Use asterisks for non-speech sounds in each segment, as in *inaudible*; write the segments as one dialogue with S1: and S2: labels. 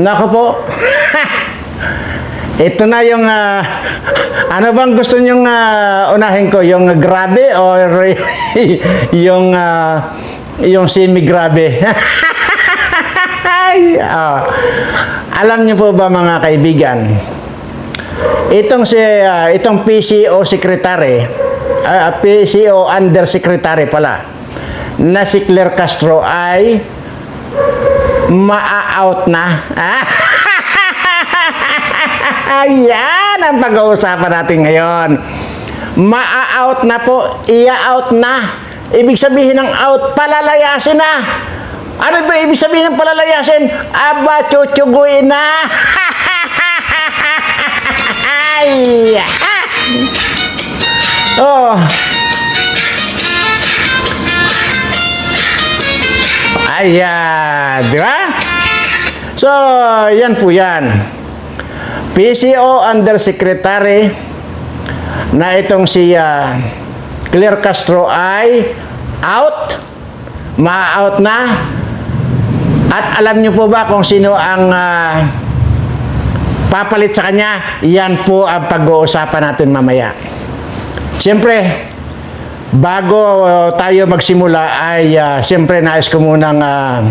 S1: Nako po. *laughs* Ito na yung ah, ano bang gusto nyong ah, unahin ko, yung grabe or *laughs* yung ah, yung semi grabe? *laughs* Ay, ah. alam niyo po ba mga kaibigan? Itong si ah, itong PCO secretary, ah, PCO undersecretary pala na si Claire Castro ay maa-out na. *laughs* Ayan ang pag-uusapan natin ngayon. Maa-out na po, iya-out na. Ibig sabihin ng out, palalayasin na. Ano ba ibig sabihin ng palalayasin? Aba, chuchuguin na. *laughs* Ay! Oh. Ayan, di ba? So, yan po yan. PCO Undersecretary na itong si ah, Claire Castro ay out, ma-out na. At alam niyo po ba kung sino ang ah, papalit sa kanya? Yan po ang pag-uusapan natin mamaya. Siyempre, bago uh, tayo magsimula ay uh, siyempre nais ko munang uh,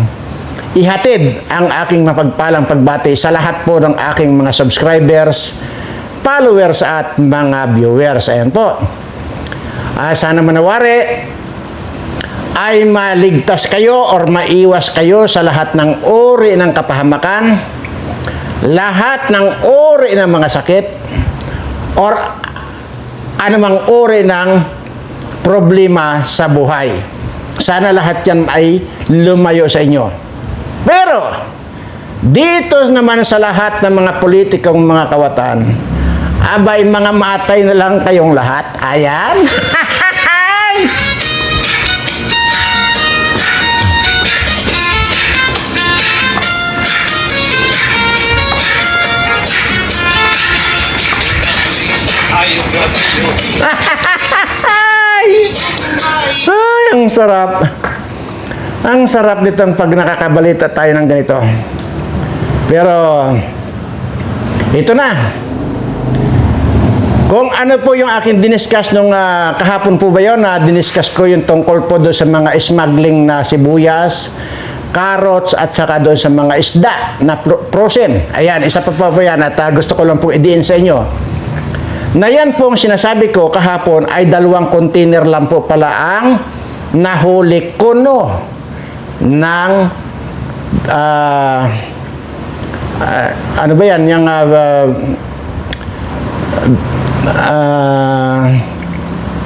S1: ihatid ang aking mapagpalang pagbati sa lahat po ng aking mga subscribers, followers at mga viewers. Ayan po. Ah, sana manawari ay maligtas kayo or maiwas kayo sa lahat ng uri ng kapahamakan, lahat ng uri ng mga sakit, or anumang uri ng problema sa buhay. Sana lahat yan ay lumayo sa inyo. Pero, dito naman sa lahat ng mga politikong mga kawatan, abay mga matay na lang kayong lahat. Ayan. *laughs* Ay! Ang sarap. Ang sarap nitong pag nakakabalita tayo ng ganito. Pero, ito na. Kung ano po yung aking diniscuss nung ah, kahapon po ba yun, na diniscuss ko yung tungkol po doon sa mga smuggling na sibuyas, carrots, at saka doon sa mga isda na pro- frozen. Ayan, isa pa po po yan at ah, gusto ko lang po idiin sa inyo na yan pong sinasabi ko kahapon ay dalawang container lang po pala ang nahuli ko no ng ah, ah, ano ba yan? Yung ah, ah,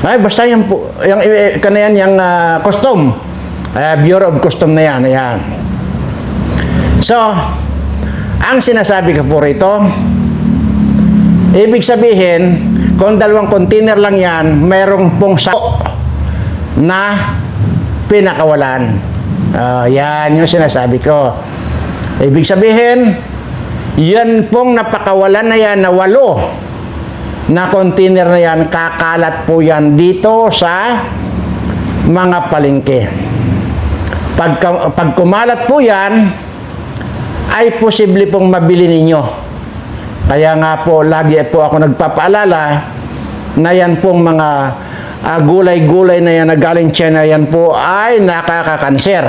S1: ay basta yung yung eh, kana yan? Yung ah, custom. Ah, Bureau of Custom na yan ayan. So ang sinasabi ko po rito Ibig sabihin, kung dalawang container lang yan, mayroong pong sako na pinakawalan. Ah, yan yung sinasabi ko. Ibig sabihin, yan pong napakawalan na yan na walo na container na yan, kakalat po yan dito sa mga palengke. Pag, pag kumalat po yan, ay posible pong mabili ninyo. Kaya nga po, lagi po ako nagpapaalala na yan pong mga ah, gulay-gulay na yan na galing China, yan po ay nakakakanser.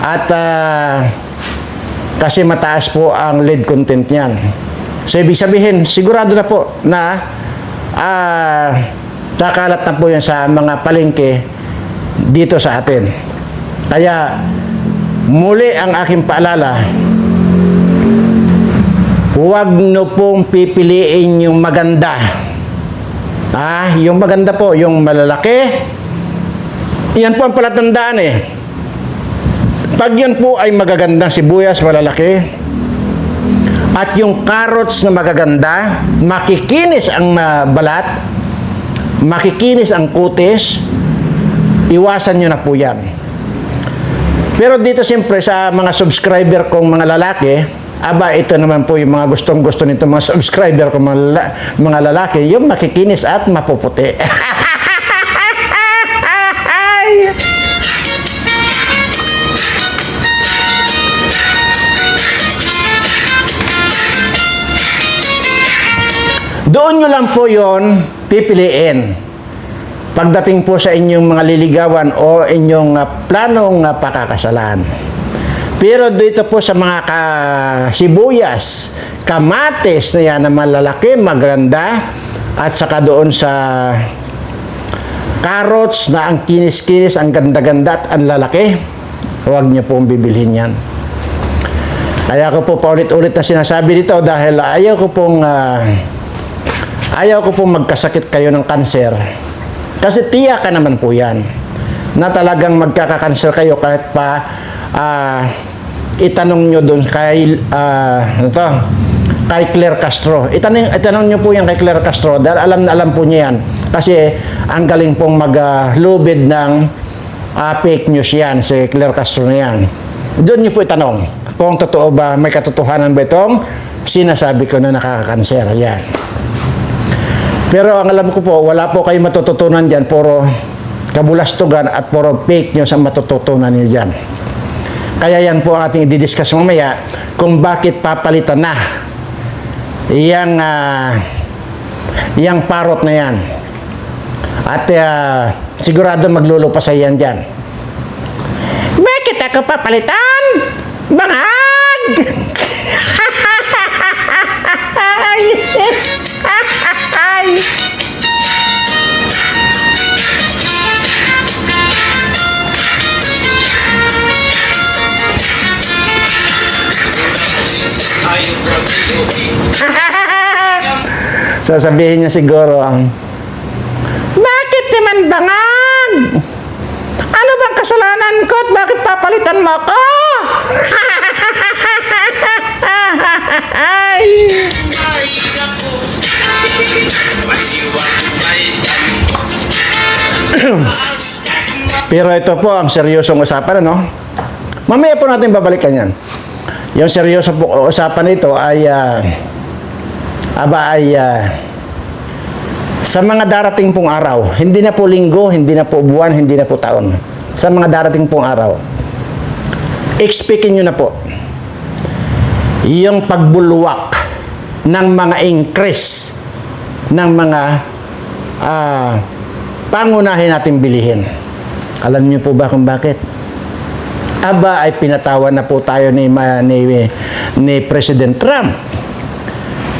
S1: At ah, kasi mataas po ang lead content niyan. So, ibig sabihin, sigurado na po na ah, kakalat na po yan sa mga palengke dito sa atin. Kaya, muli ang aking paalala, Huwag no pong pipiliin yung maganda. Ah, yung maganda po, yung malalaki. Yan po ang palatandaan eh. Pag yan po ay magagandang sibuyas, malalaki. At yung carrots na magaganda, makikinis ang ah, balat, makikinis ang kutis, iwasan nyo na po yan. Pero dito siyempre sa mga subscriber kong mga lalaki, Aba, ito naman po yung mga gustong-gusto nito mga subscriber ko, mga, lala mga lalaki, yung makikinis at mapuputi. *laughs* Doon nyo lang po yon pipiliin. Pagdating po sa inyong mga liligawan o inyong ah, planong ah, pakakasalan. Pero dito po sa mga ka sibuyas, kamatis na yan na malalaki, maganda, at saka doon sa carrots na ang kinis-kinis, ang ganda-ganda at ang lalaki, huwag niyo pong bibilhin yan. Kaya ko po paulit-ulit na sinasabi dito dahil ayaw ko pong ah, ayaw ko pong magkasakit kayo ng kanser. Kasi tiyak ka naman po yan na talagang magkakakanser kayo kahit pa ah, itanong nyo doon kay ah, ano to, kay Claire Castro. Itanong, itanong nyo po yan kay Claire Castro dahil alam na alam po niya yan. Kasi ang galing pong maglubid ng ah, fake news yan, si Claire Castro na yan. Doon nyo po itanong kung totoo ba, may katotohanan ba itong sinasabi ko na nakakakanser. Yan. Pero ang alam ko po, wala po kayo matututunan dyan. Puro kabulastugan at puro fake news ang matututunan niyo dyan. Kaya yan po ang ating i-discuss mamaya kung bakit papalitan na yang ah, yang parot na yan. At ah, sigurado maglulupa sa yan dyan. Bakit ako papalitan? Bangag! *laughs* *laughs* Sasabihin niya siguro ang Bakit naman bangag? Ano bang kasalanan ko at bakit papalitan mo ako? Ay! Pero ito po ang seryosong usapan, ano? Mamaya po natin babalikan yan. Yung seryoso po usapan nito ay ah, aba ay ah, sa mga darating pong araw, hindi na po linggo, hindi na po buwan, hindi na po taon. Sa mga darating pong araw, expectin nyo na po yung pagbulwak ng mga increase ng mga ah, pangunahin natin bilihin. Alam niyo po ba kung bakit? Aba ay pinatawan na po tayo ni, ni, ni President Trump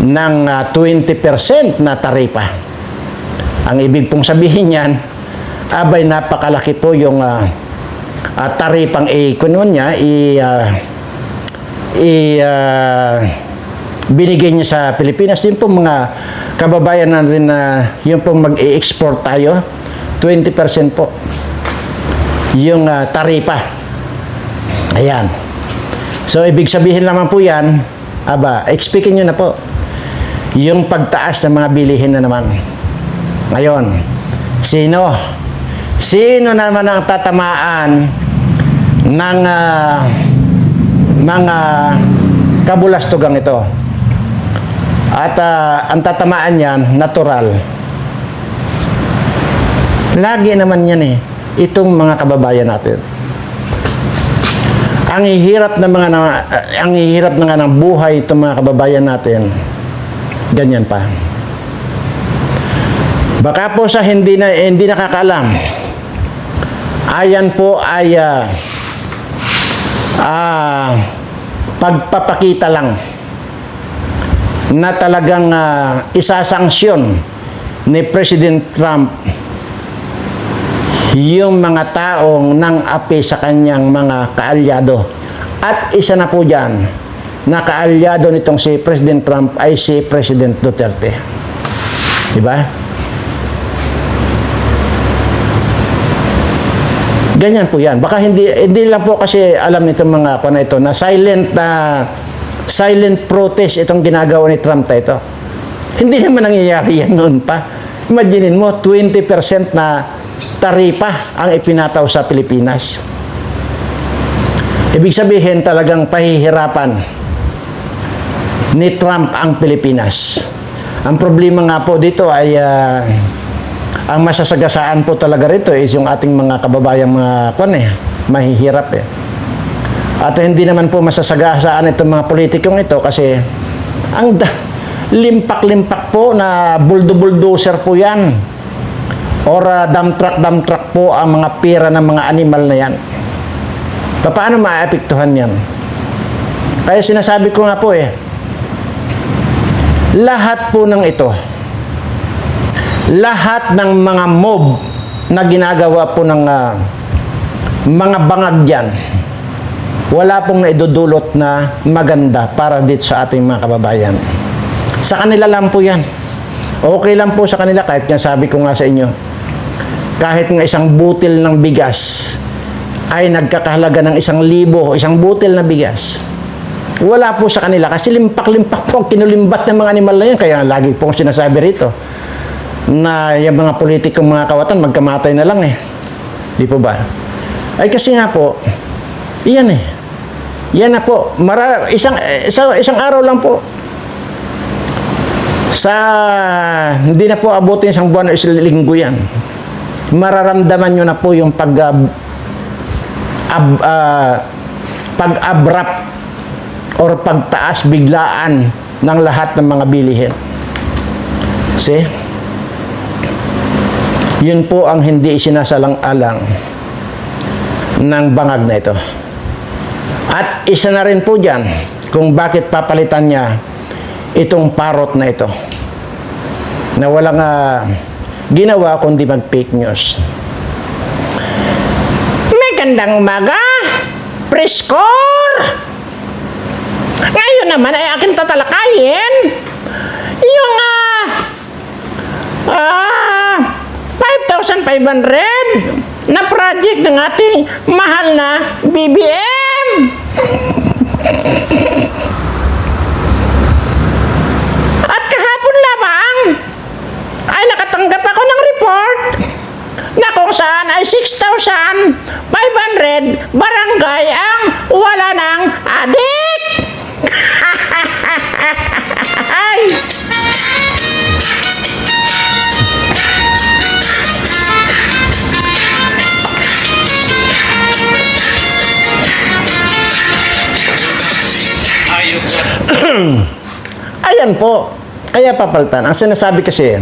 S1: ng ah, 20% na taripa. Ang ibig pong sabihin niyan, abay napakalaki po yung ah, ah, taripang i-kuno niya, i, ah, i, ah, binigay niya sa Pilipinas. Yung pong mga kababayan natin na yung pong mag-i-export tayo, 20% po yung ah, taripa. Ayan. So, ibig sabihin naman po yan, aba, expectin nyo na po, yung pagtaas ng mga bilihin na naman. Ngayon, sino? Sino naman ang tatamaan ng ah, mga kabulastugang ito? At ah, ang tatamaan yan, natural. Lagi naman yan eh. Itong mga kababayan natin. Ang hihirap ng mga ang hihirap na nga ng buhay itong mga kababayan natin. Ganyan pa. Baka po sa hindi na hindi nakakaalam. Ayan po ay ah, ah, pagpapakita lang na talagang ah, isasanksyon ni President Trump yung mga taong nang api sa kanyang mga kaalyado. At isa na po dyan, na kaalyado nitong si President Trump ay si President Duterte. Di ba? Ganyan po yan. Baka hindi, hindi lang po kasi alam nitong mga na ito na silent na silent protest itong ginagawa ni Trump na ito. Hindi naman nangyayari yan noon pa. Imaginin mo, 20% na taripa ang ipinataw sa Pilipinas. Ibig sabihin talagang pahihirapan ni Trump ang Pilipinas. Ang problema nga po dito ay ah, ang masasagasaan po talaga rito is yung ating mga kababayang mga kon eh, mahihirap eh. At hindi naman po masasagasaan itong mga politikong ito kasi ang limpak-limpak po na buldo-bulldozer po yan. Or uh, dump truck, dump truck po ang mga pera ng mga animal na yan. Paano maapektuhan yan? Kaya sinasabi ko nga po eh, lahat po ng ito, lahat ng mga mob na ginagawa po ng ah, mga bangag dyan, wala pong naidudulot na maganda para dito sa ating mga kababayan. Sa kanila lang po yan. Okay lang po sa kanila kahit nga sabi ko nga sa inyo, kahit nga isang butil ng bigas ay nagkakahalaga ng isang libo, isang butil na bigas. Wala po sa kanila kasi limpak-limpak po, kinulimbat ng mga animal na yan. Kaya lagi pong sinasabi rito na yung mga politikong mga kawatan magkamatay na lang eh. Di po ba? Ay kasi nga po, iyan eh. Yan na po. Mara, isang, isang, isang araw lang po. Sa, hindi na po abutin isang buwan o isang linggo yan. Mararamdaman nyo na po yung pag, ah, ab, ah, pag-abrupt or pagtaas biglaan ng lahat ng mga bilihin. See? Yun po ang hindi isinasalang-alang ng bangag na ito. At isa na rin po dyan kung bakit papalitan niya itong parot na ito na walang ah, ginawa kundi mag-fake news. May gandang umaga! Preskor! Ngayon naman ay akin tatalakayin. Yung ah ah 5,500 na project ng ating mahal na BBM. Po. Kaya papalitan. Ang sinasabi kasi,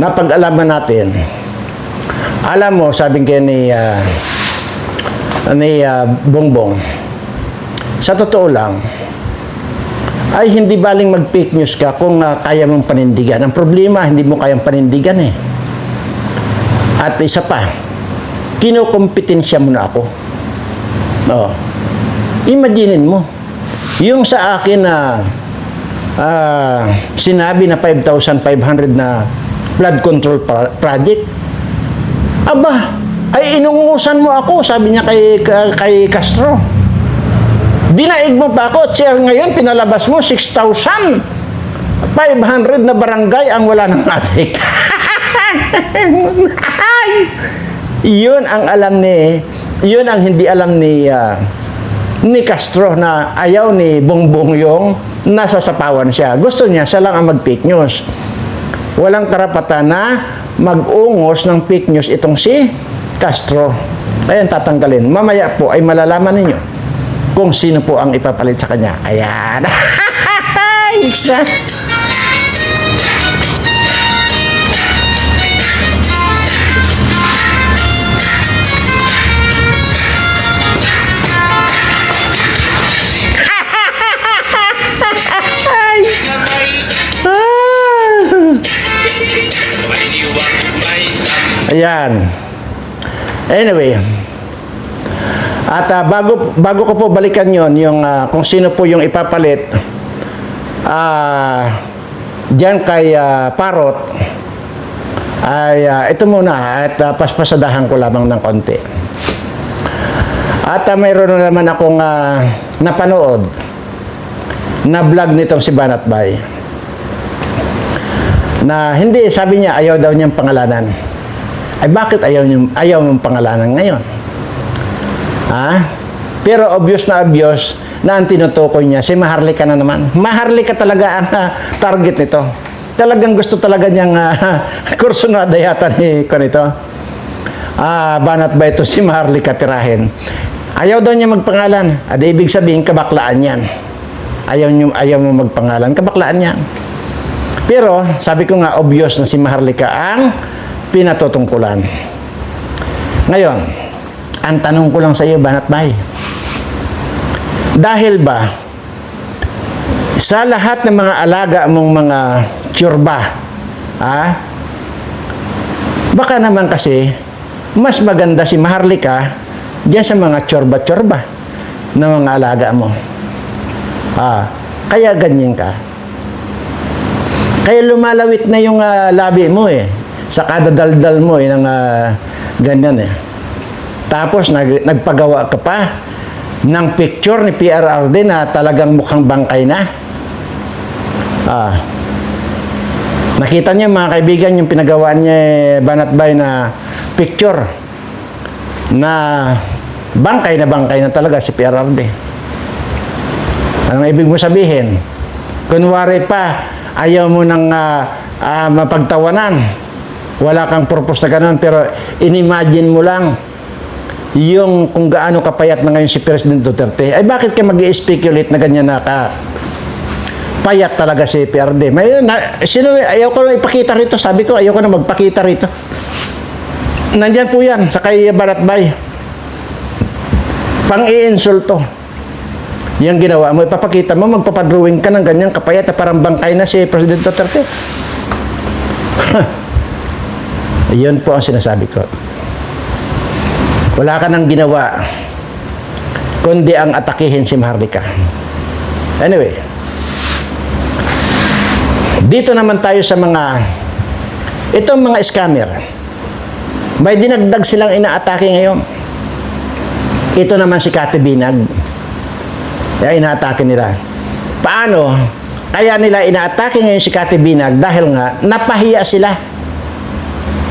S1: napag-alaman natin, alam mo, sabi kaya ni, ah, ni ah, Bongbong, sa totoo lang, ay hindi baling mag-fake news ka kung ah, kaya mong panindigan. Ang problema, hindi mo kayang panindigan eh. At isa pa, kinukompetensya mo na ako. Oh. Imaginin mo, yung sa akin na ah, sinabi na 5,500 na flood control pro- project, aba, ay inungusan mo ako, sabi niya kay, ka- kay Castro. Dinaig mo pa ako, siya ngayon pinalabas mo 6,500 na barangay ang wala ng. *laughs* Ay! Yun ang alam ni, yun ang hindi alam ni ah, ni Castro na ayaw ni Bongbong yung nasa sapawan siya. Gusto niya, siya lang ang mag-fake news. Walang karapatan na mag-ungos ng fake news itong si Castro. Ayan, tatanggalin. Mamaya po ay malalaman ninyo kung sino po ang ipapalit sa kanya. Ayan. *laughs* Ayan. Anyway. At ah, bago bago ko po balikan 'yon, yung ah, kung sino po yung ipapalit ah diyan kay ah, Parot ay ah, ito muna at ah, paspasadahan ko lamang ng konti. At ah, mayroon na naman akong ah, napanood na vlog nitong si Banat Bay na hindi, sabi niya, ayaw daw niyang pangalanan. Ay bakit ayaw niyang, ayaw mong pangalanan ngayon? Ha? Pero obvious na obvious na ang tinutukoy niya, si Maharlika na naman. Maharlika talaga ang ah, target nito. Talagang gusto talaga niyang *laughs* uh, kursunada yata ni kanito. Ah, banat ba ito si Maharlika tirahin? Ayaw daw niya magpangalan. At ibig sabihin, kabaklaan yan. Ayaw, niyo, ayaw mo magpangalan, kabaklaan yan. Pero, sabi ko nga, obvious na si Maharlika ang pinatutungkulan. Ngayon, ang tanong ko lang sa iyo, Banat Bay, dahil ba sa lahat ng mga alaga mong mga tsurba, ah, baka naman kasi mas maganda si Maharlika diyan sa mga tsurba-tsurba na mga alaga mo. Ah, kaya ganyan ka. Kaya lumalawit na yung ah, labi mo eh. Sa kadadaldal mo eh, ng ah, ganyan eh. Tapos nag, nagpagawa ka pa ng picture ni PRRD na talagang mukhang bangkay na. Ah. Nakita niyo mga kaibigan yung pinagawa niya eh, Banat Bay na picture na bangkay na bangkay na talaga si PRRD. Anong ibig mo sabihin? Kunwari pa, ayaw mo nang ah, ah, mapagtawanan. Wala kang purpose na ganun, pero inimagine mo lang yung kung gaano kapayat na ngayon si President Duterte. Ay bakit ka mag speculate na ganyan na ka payat talaga si PRD. May, na, sino, ayaw ko na ipakita rito. Sabi ko, ayaw ko na magpakita rito. Nandyan po yan, sa kay Baratbay. Pang-iinsulto. Yan ginawa mo, ipapakita mo, magpapadrawing ka ng ganyan kapayat na parang bangkay na si President Duterte. *laughs* Yun po ang sinasabi ko. Wala ka nang ginawa kundi ang atakihin si Maharlika. Anyway, dito naman tayo sa mga itong mga scammer. May dinagdag silang inaatake ngayon. Ito naman si Kate Binag. Kaya inaatake nila. Paano? Kaya nila inaatake ngayon si Kate Binag dahil nga napahiya sila.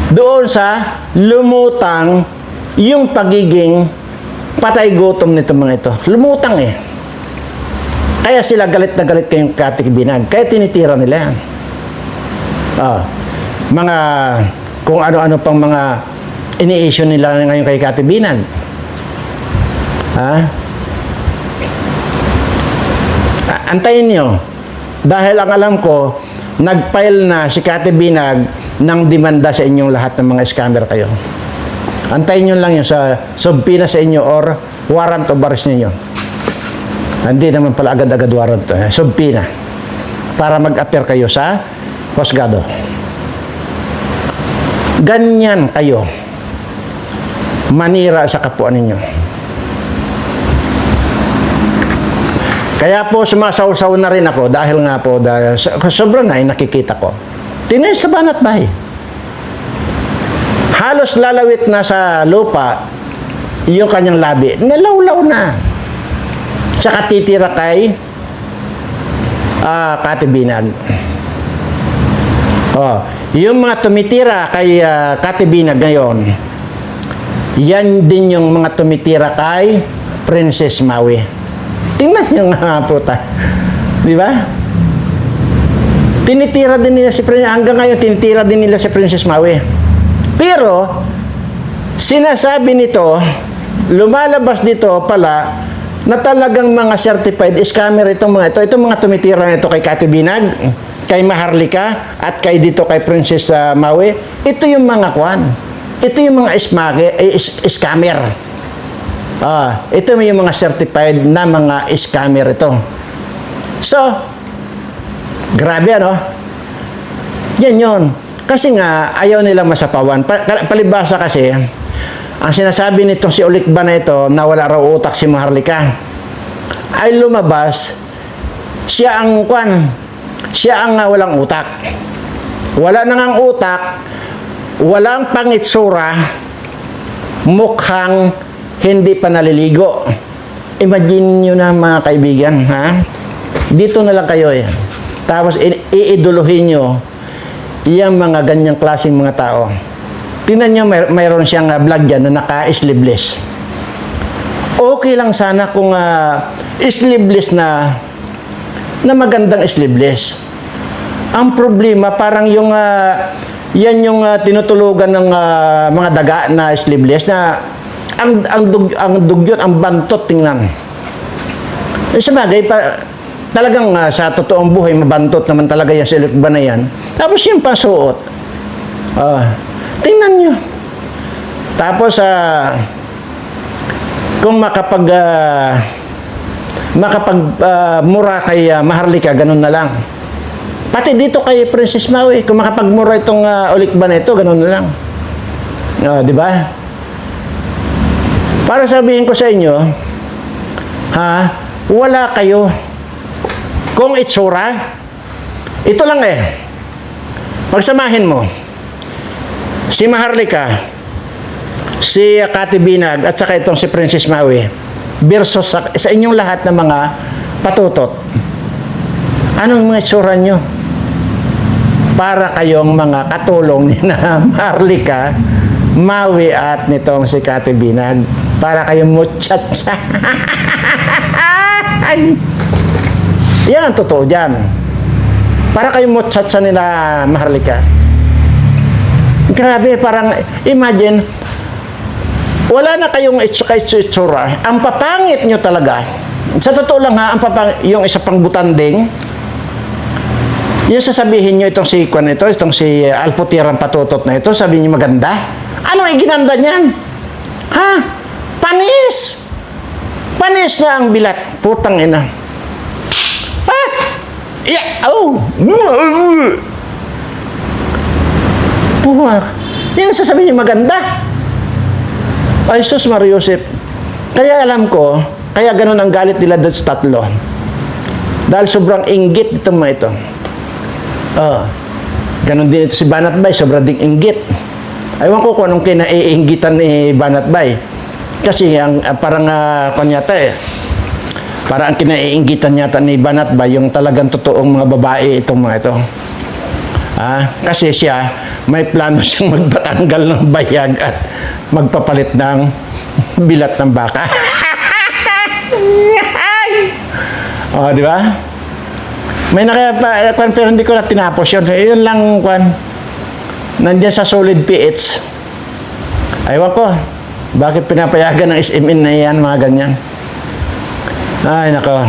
S1: Doon sa lumutang yung pagiging patay gutom nito mga ito. Lumutang eh. Kaya sila galit na galit kayong Kate Binag. Kaya tinitira nila. Ah, mga kung ano-ano pang mga ini-issue nila ngayon kay Kate Binag. Ha? Antayin nyo. Dahil ang alam ko, nag-file na si Kate Binag ng demanda sa inyong lahat ng mga scammer kayo. Antayin nyo lang yun sa subpina sa inyo or warrant of arrest ninyo. Hindi naman pala agad-agad warrant. Eh. Subpina. Para mag-appear kayo sa Hosgado. Ganyan kayo. Manira sa kapwa ninyo. Kaya po sumasaw-saw na rin ako dahil nga po dahil so- sobrang na yung nakikita ko. Tinay sa banat bahay. Halos lalawit na sa lupa yung kanyang labi. Nalawlaw na. Tsaka titira kay ah Katibinag. Oh, yung mga tumitira kay uh, Katibinag ngayon, yan din yung mga tumitira kay Princess Maui. Tingnan nyo nga puta. Di ba? Tinitira din nila si Princess, hanggang ngayon tinitira din nila si Princess Maui. Pero, sinasabi nito, lumalabas dito pala, na talagang mga certified scammer itong mga ito. Itong mga tumitira nito kay Kati Binag, kay Maharlika, at kay dito kay Princess ah, Maui. Ito yung mga kwan. Ito yung mga ismage, eh, is- scammer. Ah, ito yung mga certified na mga scammer ito. So, grabe ano? Yan yun. Kasi nga, ayaw nila masapawan. Palibasa kasi, ang sinasabi nitong si Ulikba na ito, na wala raw utak si Maharlika, ay lumabas, siya ang kwan, siya ang ah, walang utak. Wala nang ang utak, walang pangitsura, mukhang hindi pa naliligo. Imagine nyo na mga kaibigan, ha? Dito na lang kayo eh. Tapos i- iiduluhin nyo yung mga ganyang klaseng mga tao. Tingnan nyo, may, mayroon siyang uh, vlog dyan na naka-sleeveless. Okay lang sana kung uh, sleeveless na na magandang sleeveless. Ang problema parang yung ah, yan yung ah, tinutulugan ng ah, mga daga na sleeveless na ang ang dug, ang dugyot ang bantot tingnan. Sa bagay pa talagang ah, sa totoong buhay, mabantot naman talaga yan si Luke ba na yan. Tapos yung pasuot. Ah, tingnan nyo. Tapos, ah, kung makapag, ah, makapag ah, mura kay ah, Maharlika, ganun na lang. Pati dito kay Princess Maui, kung makapagmura itong uh, ulikba na ito, ganun na lang. Ah, di ba? Para sabihin ko sa inyo, ha, wala kayo. Kung itsura, ito lang eh. Pagsamahin mo, si Maharlika, si Kati Binag, at saka itong si Princess Maui, versus sa, sa inyong lahat ng mga patutot. Anong mga itsura nyo? Para kayong mga katulong ni na *laughs* Maharlika, Maui at nitong si Kati Binag. Para kayong muchacha. *laughs* Ay! Yan ang totoo dyan. Para kayong muchacha nila Maharlika. Grabe, parang imagine, wala na kayong itsura. Ang papangit nyo talaga. Sa totoo lang ha, ang papang, yung isa pang butanding, yung sasabihin nyo itong si Kwan ito, itong si Alputirang patutot na ito, sabihin nyo maganda. Ano ay ginanda niyan? Ha? Panis! Panis na ang bilat. Putang ina. Yeah. Oh. Puha. Yan sasabihin nyo maganda. Ay, sus Mariusip. Kaya alam ko, kaya ganun ang galit nila doon sa tatlo. Dahil sobrang inggit itong mga ito. Oh. Ganon din ito si Banat Bay, sobrang ding inggit. Aywan ko kung anong kinaiinggitan ni Banat Bay. Kasi ang ah, parang uh, kanyata eh. Parang ang kinaiinggitan yata ni Banat Bay, yung talagang totoong mga babae itong mga ito. Ah, kasi siya, may plano *laughs* siyang magpatanggal ng bayag at magpapalit ng *laughs* bilat ng baka. *laughs* oh, di ba? May nakapa, kwan, pero hindi ko na tinapos yun. Yun lang, kwan. Nandyan sa solid PH. Aywan ko. Bakit pinapayagan ng SMN na yan, mga ganyan. Ay, nako.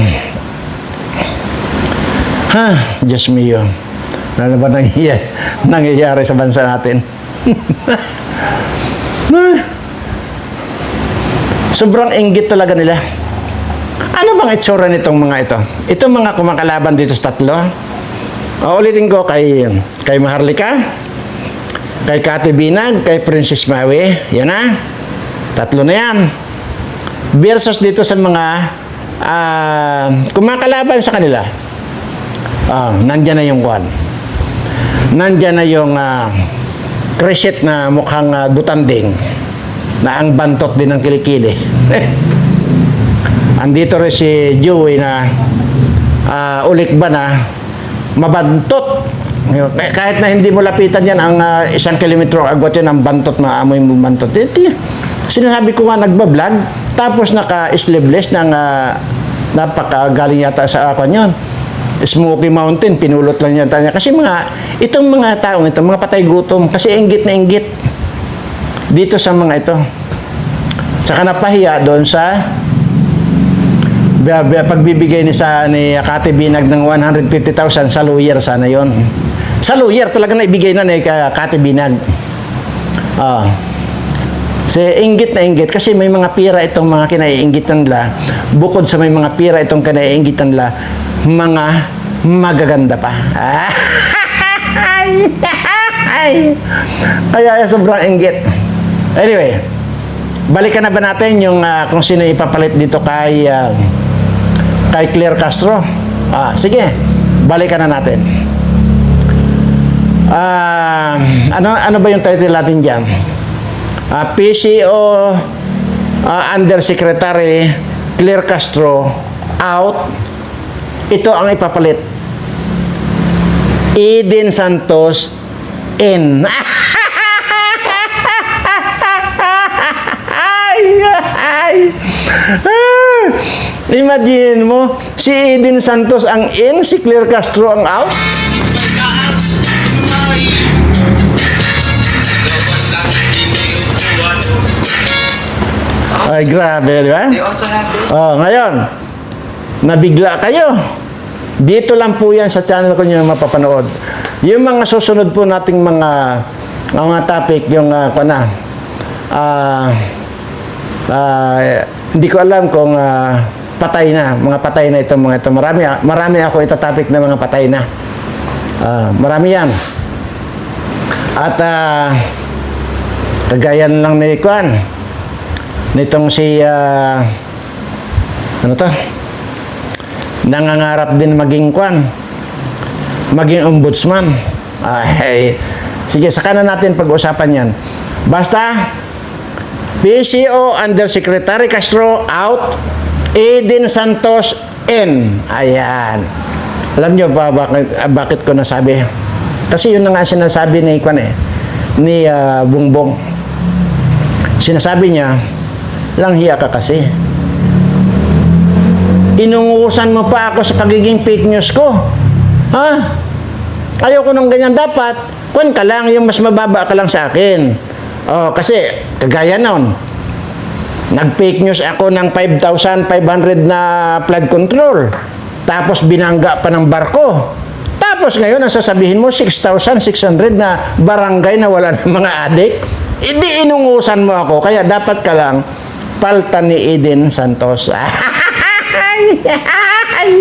S1: Ha, Diyos mio. Ano ba nangyayari, *laughs* nangyayari sa bansa natin? *laughs* Sobrang inggit talaga nila. Ano bang itsura nitong mga ito? Itong mga kumakalaban dito sa tatlo. O, ulitin ko kay, kay Maharlika, kay Kati Binag, kay Princess Maui. Yan na. Tatlo na yan. Versus dito sa mga ah, kumakalaban sa kanila. Ah, nandyan na yung kwan. Nandyan na yung uh, kreset na mukhang ah, butanding na ang bantot din ng kilikili. *laughs* Andito rin si Joey na ah, ulik ba na mabantot. Kah- Kahit na hindi mo lapitan yan, ang ah, isang kilometro agwat yun, ang bantot, maamoy mo bantot. Eh, Sinasabi ko nga nagbablog, tapos naka-sleeveless ng uh, napakagaling yata sa ako yun. Smoky Mountain, pinulot lang yata niya. Kasi mga, itong mga taong ito, mga patay gutom, kasi inggit na inggit dito sa mga ito. Saka napahiya doon sa pagbibigay ni sa ni Kati Binag ng 150,000 sa lawyer sana yon. Sa lawyer talaga na ibigay na ni ka- Kati Binag. Ah. Si inggit na inggit kasi may mga pira itong mga kinaiinggitan nila. Bukod sa may mga pira itong kinaiinggitan nila, mga magaganda pa. Ay! *laughs* Kaya sobrang inggit. Anyway, balikan na ba natin yung ah, kung sino ipapalit dito kay ah, kay Claire Castro? Ah, sige, balikan na natin. Ah, ano ano ba yung title natin diyan? Ah, PCO ah, Undersecretary Claire Castro out. Ito ang ipapalit. Eden Santos in. Ah, imagine mo, si Eden Santos ang in, si Claire Castro ang out.
S2: Ay,
S1: grabe, di ba?
S3: They also have this.
S1: Oh, ngayon, nabigla kayo. Dito lang po yan sa channel ko nyo mapapanood. Yung mga susunod po nating mga mga topic, yung uh, na, ah, ah, hindi ko alam kung ah, patay na, mga patay na itong mga ito. Marami, marami ako ito topic na mga patay na. Ah, marami yan. At ah, kagaya na lang ni Kwan, nitong si ah, ano to? Nangangarap din maging Kwan, maging ombudsman. Ay, sige, saka na natin pag-usapan yan. Basta, PCO Undersecretary Castro out, Eden Santos in. Ayan. Alam nyo ba bakit, ah, bakit ko nasabi? Kasi yun na nga sinasabi ni Kwan eh, ni ah, Bungbong. Sinasabi niya, lang hiya ka kasi. Inungusan mo pa ako sa pagiging fake news ko. Ha? Ayoko nung ganyan. Dapat, kwan ka lang, yung mas mababa ka lang sa akin. Oh, kasi, kagaya nun, nag-fake news ako ng 5,500 na flood control. Tapos binangga pa ng barko. Tapos ngayon, ang sasabihin mo, 6,600 na barangay na wala ng mga adik. Hindi inungusan mo ako. Kaya dapat ka lang palta ni Eden Santos. *laughs* Ay, ay,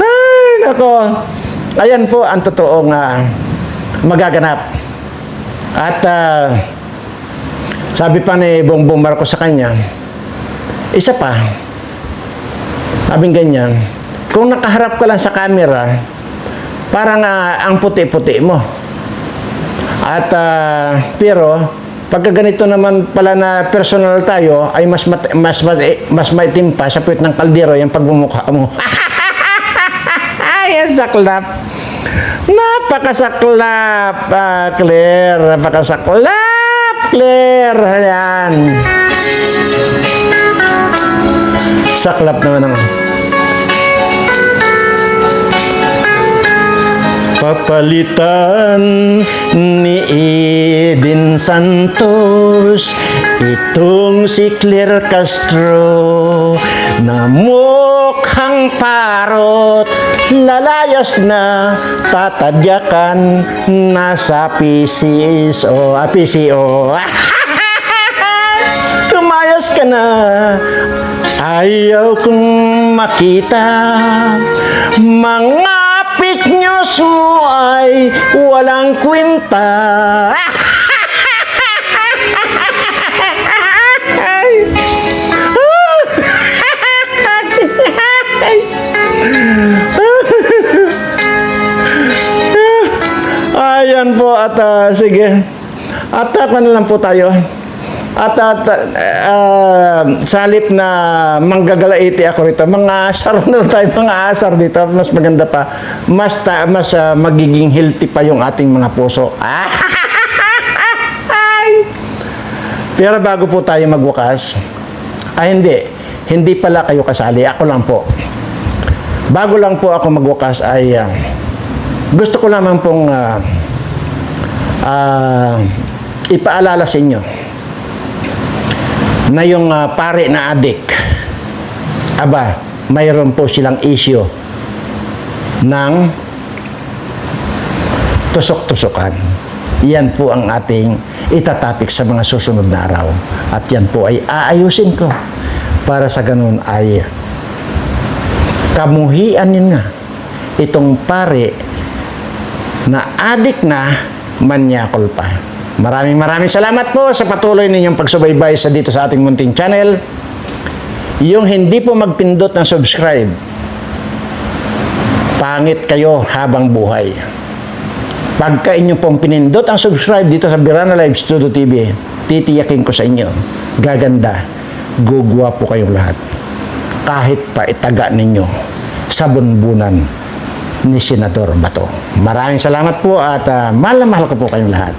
S1: ay, nako. Ayan po ang totoong ah, magaganap. At ah, sabi pa ni Bongbong Marcos sa kanya, isa pa, sabing ganyan, kung nakaharap ka lang sa camera, parang ah, ang puti-puti mo. At ah, pero pagka ganito naman pala na personal tayo ay mas mat, mas mat, mas maitim pa sa puwit ng kaldero yung pagmumukha mo. *laughs* Ay, saklap. Napakasaklap, ah, Claire. Napakasaklap, Claire. Ayan. Saklap naman naman. Papalitan ni Eden Santos itong si Claire Castro na mukhang parot lalayas na tatadyakan nasa PCO ah, PCO Tumayas *laughs* ka na. Ayaw kong makita Mga news mo ay walang kwenta Ayan po at ah, sige. At uh, na lang po tayo. At at ah, sa halip na manggagalaiti ako rito, mga asar *laughs* na tayo, mga asar dito, mas maganda pa, mas, ta, mas ah, magiging healthy pa yung ating mga puso. Pero bago po tayo magwakas, ay hindi, hindi pala kayo kasali, ako lang po. Bago lang po ako magwakas ay ah, gusto ko lamang pong ah, ah, ipaalala sa inyo na yung ah, pare na adik, aba, mayroon po silang issue ng tusok-tusokan. Yan po ang ating itatapik sa mga susunod na araw. At yan po ay aayusin ko para sa ganun ay kamuhian yun nga itong pare na adik na manyakol pa. Maraming maraming salamat po sa patuloy ninyong pagsubaybay sa dito sa ating munting channel. Yung hindi po magpindot ng subscribe, pangit kayo habang buhay. Pagka inyo pong pinindot ang subscribe dito sa Birana Live Studio TV, titiyakin ko sa inyo, gaganda, gugwa po kayong lahat. Kahit pa itaga ninyo sa bunbunan ni Senador Bato. Maraming salamat po at uh, mahal na mahal ko po kayong lahat.